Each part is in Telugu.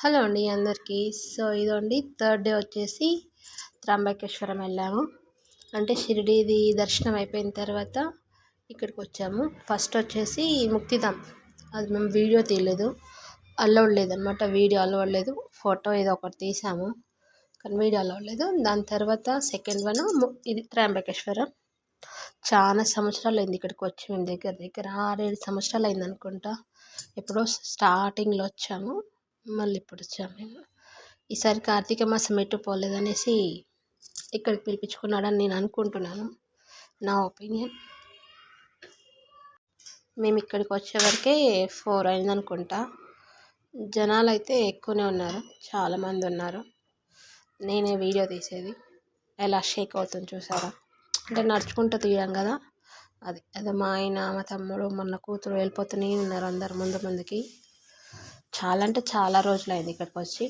హలో అండి అందరికీ. సో ఇదండి థర్డ్ డే వచ్చేసి త్రంబకేశ్వరం వెళ్ళాము. అంటే షిరిడీది దర్శనం అయిపోయిన తర్వాత ఇక్కడికి వచ్చాము. ఫస్ట్ వచ్చేసి ముక్తిధామ్. అది మేము వీడియో తీయలేదు. అలౌడ్ లేదనమాట. వీడియో అలౌడ్ లేదు. ఫోటో ఏదో ఒకటి తీసాము. కానీ వీడియో అలౌడ్ లేదు. దాని తర్వాత సెకండ్ వన్ ఇది త్రంబకేశ్వరం చాలా సంవత్సరాలు అయింది ఇక్కడికి వచ్చి మేము దగ్గర దగ్గర. ఆరేడు సంవత్సరాలు అయింది అనుకుంటా ఎప్పుడో స్టార్టింగ్లో వచ్చాము. మళ్ళీ ఇప్పుడు వచ్చాము మేము. ఈసారి కార్తీక మాసం ఎటు పోలేదనేసి ఇక్కడికి పిలిపించుకున్నాడని నేను అనుకుంటున్నాను. నా ఒపీనియన్. మేము ఇక్కడికి వచ్చేవరకే ఫోర్ అయింది అనుకుంటా జనాలు అయితే ఎక్కువనే ఉన్నారు. చాలామంది ఉన్నారు. నేనే వీడియో తీసేది. ఎలా షేక్ అవుతుంది చూసారా? అంటే నడుచుకుంటూ తీయడం కదా. అది. అదే మా ఆయన మా తమ్ముడు మొన్న కూతురు వెళ్ళిపోతూనే ఉన్నారు అందరు ముందు ముందుకి. చాలా అంటే చాలా రోజులు అయింది ఇక్కడికి వచ్చి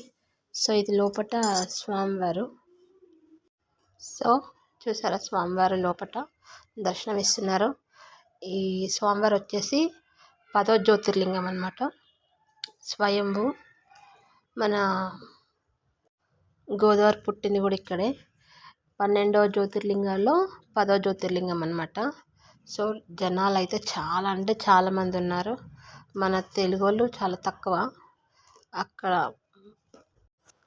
సో ఇది లోపట స్వామివారు. సో చూసారా స్వామివారి లోపట దర్శనం ఇస్తున్నారు ఈ స్వామివారు వచ్చేసి పదో జ్యోతిర్లింగం అనమాట స్వయంభు మన గోదావరి పుట్టింది కూడా ఇక్కడే. పన్నెండవ జ్యోతిర్లింగాల్లో పదో జ్యోతిర్లింగం అనమాట సో జనాలు అయితే చాలా అంటే చాలామంది ఉన్నారు. మన తెలుగు వాళ్ళు చాలా తక్కువ. అక్కడ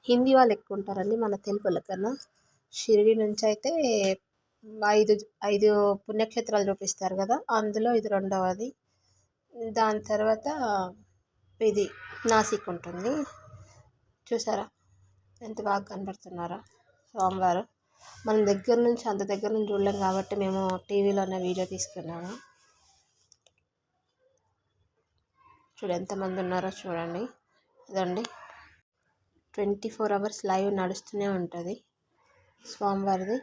హిందీ వాళ్ళు ఎక్కువ ఉంటారండి మన తెలుగు వాళ్ళ కన్నా షిరిడి నుంచి అయితే ఐదు ఐదు పుణ్యక్షేత్రాలు చూపిస్తారు కదా అందులో ఇది రెండవది. దాని తర్వాత ఇది నాసిక్ ఉంటుంది. చూసారా? ఎంత బాగా కనబడుతున్నారా స్వామివారు. మనం దగ్గర నుంచి అంత దగ్గర నుంచి చూడలేం కాబట్టి మేము టీవీలోనే వీడియో తీసుకున్నాము. చూడు ఎంతమంది ఉన్నారో చూడండి. ఇదండి. ట్వంటీ ఫోర్ అవర్స్ లైవ్ నడుస్తూనే ఉంటుంది స్వామివారిది.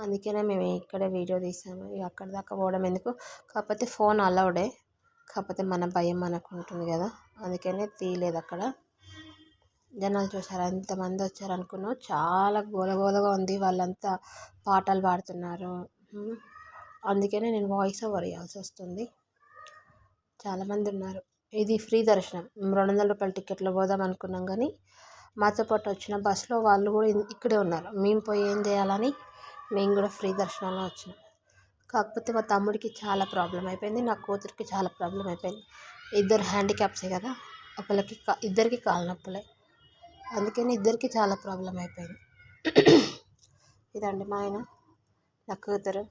అందుకనే మేము ఇక్కడే వీడియో తీసాము. ఇక అక్కడ దాకా పోవడం ఎందుకు? కాకపోతే ఫోన్ అలౌడే. కాకపోతే మన భయం మనకు ఉంటుంది కదా. అందుకనే తీయలేదు అక్కడ. జనాలు చూసారు? ఎంతమంది వచ్చారు అనుకున్నావు చాలా గోలగోలగా ఉంది. వాళ్ళంతా పాటలు పాడుతున్నారు. అందుకనే నేను వాయిస్ ఓవర్ ఇవ్వాల్సి వస్తుంది. చాలామంది ఉన్నారు. ఇది ఫ్రీ దర్శనం. రెండు వందల రూపాయల టికెట్లో పోదాం అనుకున్నాం కానీ మాతో పాటు వచ్చిన బస్సులో వాళ్ళు కూడా ఇక్కడే ఉన్నారు. మేము పోయి ఏం చేయాలని మేము కూడా ఫ్రీ దర్శనంలో వచ్చినాం. కాకపోతే మా తమ్ముడికి చాలా ప్రాబ్లం అయిపోయింది. నా కూతురికి చాలా ప్రాబ్లం అయిపోయింది. ఇద్దరు హ్యాండిక్యాప్సే కదా. ఒకళ్ళకి ఇద్దరికి కాలు నొప్పులే. అందుకని ఇద్దరికి చాలా ప్రాబ్లం అయిపోయింది. ఇదండి మా ఆయన. నా కూతురు.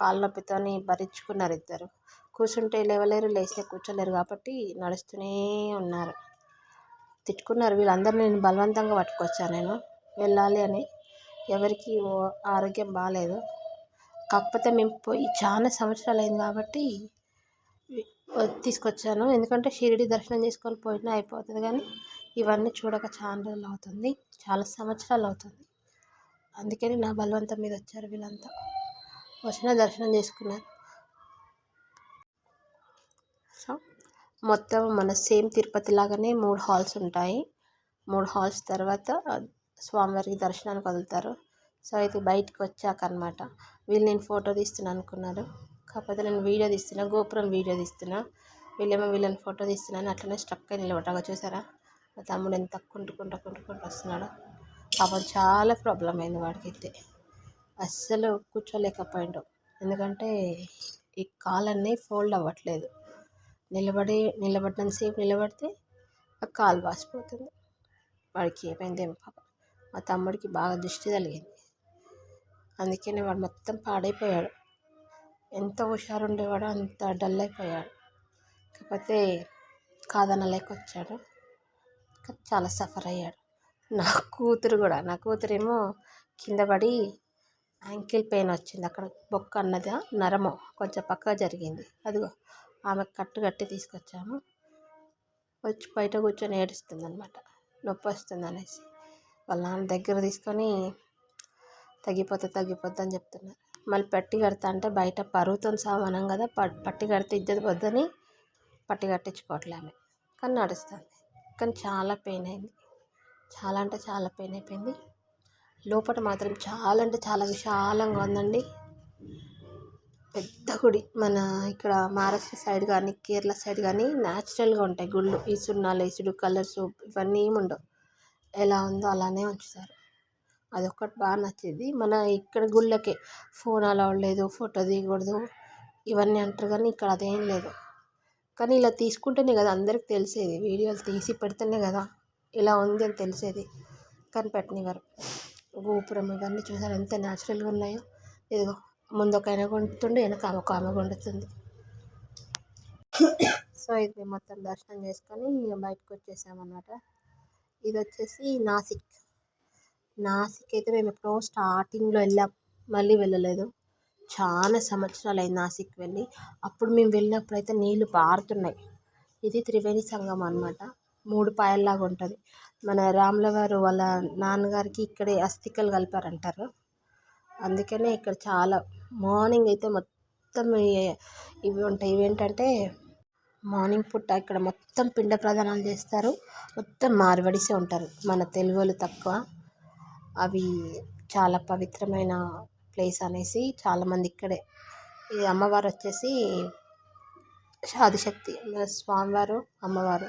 కాళ్ళ నొప్పితోని భరించుకున్నారు ఇద్దరు. కూర్చుంటే లేవలేరు లేస్తే కూర్చోలేరు కాబట్టి నడుస్తూనే ఉన్నారు. తిట్టుకున్నారు. వీళ్ళందరూ నేను బలవంతంగా పట్టుకొచ్చాను నేను? వెళ్ళాలి అని. ఎవరికి ఆరోగ్యం బాగాలేదు కాకపోతే మేము పోయి చాలా సంవత్సరాలు అయింది కాబట్టి తీసుకొచ్చాను. ఎందుకంటే షిరిడి దర్శనం చేసుకొని పోయినా అయిపోతుంది కానీ ఇవన్నీ చూడక చాలా రోజులు అవుతుంది. చాలా సంవత్సరాలు అవుతుంది. అందుకని నా బలవంతం మీద వచ్చారు వీళ్ళంతా. వచ్చిన దర్శనం చేసుకున్నారు. సో మొత్తం మన సేమ్ తిరుపతి లాగానే మూడు హాల్స్ ఉంటాయి. మూడు హాల్స్ తర్వాత స్వామివారికి దర్శనానికి వదులుతారు. సో అయితే బయటకు వచ్చాక అనమాట వీళ్ళు నేను ఫోటో తీస్తున్నాను అనుకున్నారు. కాకపోతే నేను వీడియో తీస్తున్నా గోపురం వీడియో తీస్తున్నా. వీళ్ళేమో వీళ్ళని ఫోటో తీస్తున్నాను అట్లనే స్ట్రక్ అయి నిలబడ్డాక చూసారా? మా తమ్ముడు ఎంత కుంటుకుంటూ కుంటుకుంటూ వస్తున్నాడు. పాపం చాలా ప్రాబ్లం అయింది వాడికైతే. అస్సలు కూర్చోలేకపోయిండు ఎందుకంటే ఈ కాలన్నీ ఫోల్డ్ అవ్వట్లేదు. నిలబడి నిలబడినంతసేపు నిలబడితే ఆ కాలు వాసిపోతుంది. వాడికి ఏమైందేమో పాప. మా తమ్ముడికి బాగా దృష్టి తగిలింది. అందుకనే వాడు మొత్తం పాడైపోయాడు. ఎంత హుషారు ఉండేవాడో అంత డల్ అయిపోయాడు. కాకపోతే కాదనలేక వచ్చాడు చాలా సఫర్ అయ్యాడు. నా కూతురు కూడా నా కూతురేమో కింద పడి యాంకిల్ పెయిన్ వచ్చింది. అక్కడ బొక్క అన్నది నరము కొంచెం పక్కగా జరిగింది. అదిగో ఆమె కట్టు కట్టి తీసుకొచ్చాము. వచ్చి బయట కూర్చొని ఏడుస్తుంది అనమాట నొప్పి వస్తుంది అనేసి. వాళ్ళ నాన్న దగ్గర తీసుకొని తగ్గిపోతే తగ్గిపోద్ది అని చెప్తున్నారు. మళ్ళీ పట్టి కడతా అంటే బయట పరుగుతో సమానం కదా పట్టి కడితే ఇద్దరు పొద్దని పట్టి కట్టించుకోవట్లే ఆమె. కానీ నడుస్తుంది. కానీ చాలా పెయిన్ అయింది. చాలా అంటే చాలా పెయిన్ అయిపోయింది. లోపల మాత్రం చాలా అంటే చాలా విశాలంగా ఉందండి. పెద్ద గుడి. మన ఇక్కడ మహారాష్ట్ర సైడ్ కానీ కేరళ సైడ్ కానీ న్యాచురల్గా ఉంటాయి గుళ్ళు. ఈ సున్నాలు వేసుడు కలర్స్ ఇవన్నీ ఏమి ఉండవు. ఎలా ఉందో అలానే ఉంచుతారు. అదొక్కటి బాగా నచ్చేది. మన ఇక్కడ గుళ్ళకే ఫోన్ అలౌడ్ లేదు ఫోటో దిగకూడదు ఇవన్నీ అంటారు కానీ ఇక్కడ అదేం లేదు. కానీ ఇలా తీసుకుంటేనే కదా అందరికి తెలిసేది. వీడియోలు తీసి పెడితేనే కదా ఇలా ఉంది అని తెలిసేది. కానీ గోపురం ఇవన్నీ చూసారు? ఎంత న్యాచురల్గా ఉన్నాయో. ఇదిగో ముందు ఒక ఆయన వండుతుండే వెనక ఒక ఆమె కొండుతుంది సో ఇది మేము మొత్తం దర్శనం చేసుకొని ఇక బయటకు వచ్చేసామన్నమాట. ఇది వచ్చేసి నాసిక్. నాసిక్ అయితే మేము ఎప్పుడో స్టార్టింగ్లో వెళ్ళాం. మళ్ళీ వెళ్ళలేదు. చాలా సంవత్సరాలు అయింది నాసిక్ వెళ్ళి. అప్పుడు మేము వెళ్ళినప్పుడు అయితే నీళ్ళు పారుతున్నాయి. ఇది త్రివేణి సంఘం అనమాట మూడు పాయల్లాగా ఉంటుంది. మన రాముల వారు వాళ్ళ నాన్నగారికి ఇక్కడే అస్థికలు కలిపారంటారు. అందుకనే ఇక్కడ చాలా మార్నింగ్ అయితే మొత్తం ఇవి ఉంటాయి. ఇవేంటంటే మార్నింగ్ పూట ఇక్కడ మొత్తం పిండ ప్రదానాలు చేస్తారు. మొత్తం మార్వడిసే ఉంటారు. మన తెలుగు వాళ్ళు తక్కువ. అవి చాలా పవిత్రమైన ప్లేస్ అనేసి చాలామంది ఇక్కడే. ఈ అమ్మవారు వచ్చేసి ఆదిశక్తి స్వామివారు అమ్మవారు.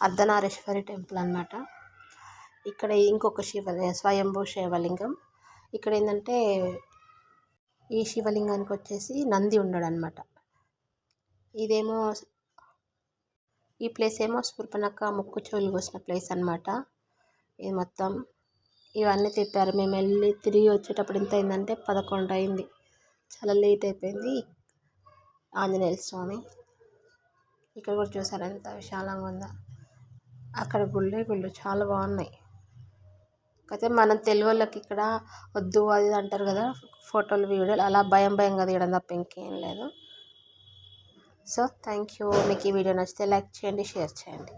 అర్ధనారీశ్వరి టెంపుల్ అనమాట ఇక్కడ ఇంకొక శివ స్వయంభూ శివలింగం. ఇక్కడ ఏంటంటే ఈ శివలింగానికి వచ్చేసి నంది ఉన్నాడు అనమాట ఇదేమో ఈ ప్లేస్ ఏమో శూర్పణఖ ముక్కు చెవులు కోసిన ప్లేస్ అనమాట ఇది మొత్తం ఇవన్నీ తిప్పారు. మేము వెళ్ళి తిరిగి వచ్చేటప్పుడు ఎంత అయిందంటే పదకొండు అయింది. చాలా లేట్ అయిపోయింది. ఆంజనేయ స్వామి. ఇక్కడ కూడా చూసారు ఎంత విశాలంగా ఉందా. అక్కడ గుళ్ళే గుళ్ళు చాలా బాగున్నాయి. కాకపోతే మనం తెలుగు వాళ్ళకి ఇక్కడ వద్దు అది అంటారు కదా ఫోటోలు వీడియోలు అలా భయం భయంగా తీయడం తప్ప ఇంకేం లేదు. సో థ్యాంక్ యూ మీకు ఈ వీడియో నచ్చితే లైక్ చేయండి షేర్ చేయండి.